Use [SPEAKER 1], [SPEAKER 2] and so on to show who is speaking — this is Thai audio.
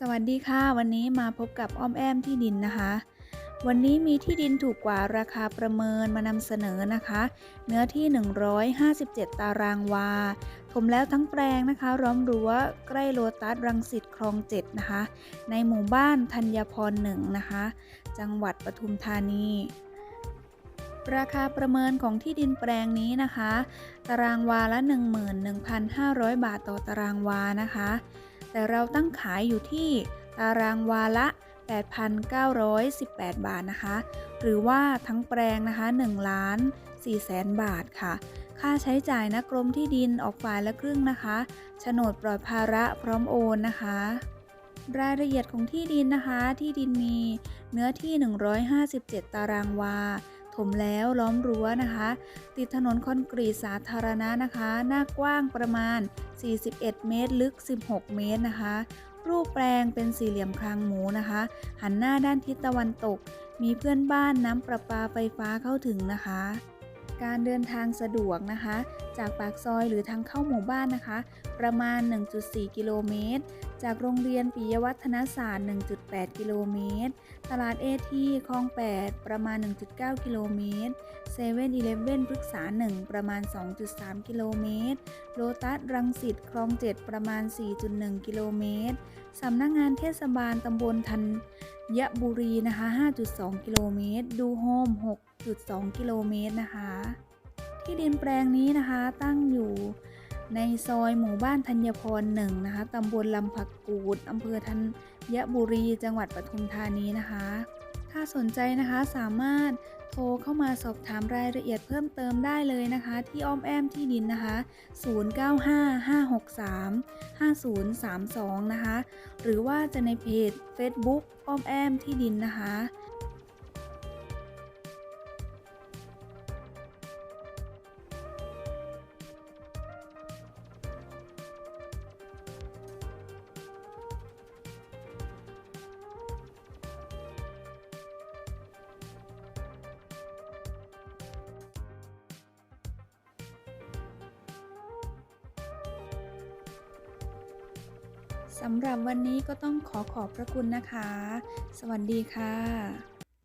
[SPEAKER 1] สวัสดีค่ะ วันนี้มาพบกับอ้อมแอมที่ดินนะคะ วันนี้มีที่ดินถูกกว่าราคาประเมินมานำเสนอนะคะ เนื้อที่ 157 ตารางวา ถมแล้วทั้งแปลงนะคะ ร้อมรั้วใกล้โลตัสรังสิตคลองเจ็ดนะคะ ในหมู่บ้านธัญพรหนึ่งนะคะ จังหวัดปทุมธานีราคาประเมินของที่ดินแปลงนี้นะคะ ตารางวาละ 11,500 บาทต่อตารางวานะคะ แต่เราตั้งขายอยู่ที่ตารางวาละ 8,918 บาทนะคะ หรือว่าทั้งแปลงนะคะ1ล้าน4แสนบาทค่ะ ค่าใช้จ่ายนะกรมที่ดินออกฝ่ายละครึ่งนะคะโฉนดปลอดภาระพร้อมโอนนะคะ รายละเอียดของที่ดินนะคะ ที่ดินมีเนื้อที่ 157 ตารางวา ถมแล้วล้อมรั้วนะคะ ติดถนนคอนกรีตสาธารณะนะคะ หน้ากว้างประมาณ 41 เมตร ลึก 16 เมตรนะคะ รูปแปลงเป็นสี่เหลี่ยมคางหมูนะคะ หันหน้าด้านทิศตะวันตก มีเพื่อนบ้านน้ำประปาไฟฟ้าเข้าถึงนะคะ การเดินทางสะดวกนะคะ จากปากซอยหรือทางเข้าหมู่บ้านนะคะ ประมาณ 1.4 กิโลเมตร จากโรงเรียนปิยวัฒนศาสตร์ 1.8 กิโลเมตร ตลาดเอทีคลอง 8 ประมาณ 1.9 กิโลเมตรเซเว่นอีเลฟเว่นพฤกษา 1 ประมาณ 2.3 กิโลเมตร โลตัสรังสิตคลอง 7 ประมาณ 4.1 กิโลเมตร สำนักงงานเทศบาลตำบลธัญบุรีนะคะ 5.2 กิโลเมตร ดูโฮม 6.2 กิโลเมตรนะคะ ที่ดินแปลงนี้นะคะตั้งอยู่ ในซอยหมู่บ้านธัญพรหนึ่งนะคะตำบลลำผักกูดอำเภอธัญบุรีจังหวัดปทุมธานีนะคะ ถ้าสนใจนะคะสามารถโทรเข้ามาสอบถามรายละเอียดเพิ่มเติมได้เลยนะคะ ที่อ้อมแอมที่ดินนะคะ 0955635032 นะคะ หรือว่าจะในเพจ Facebook อ้อมแอมที่ดินนะคะ สำหรับวันนี้ก็ต้องขอขอบพระคุณนะคะ สวัสดีค่ะ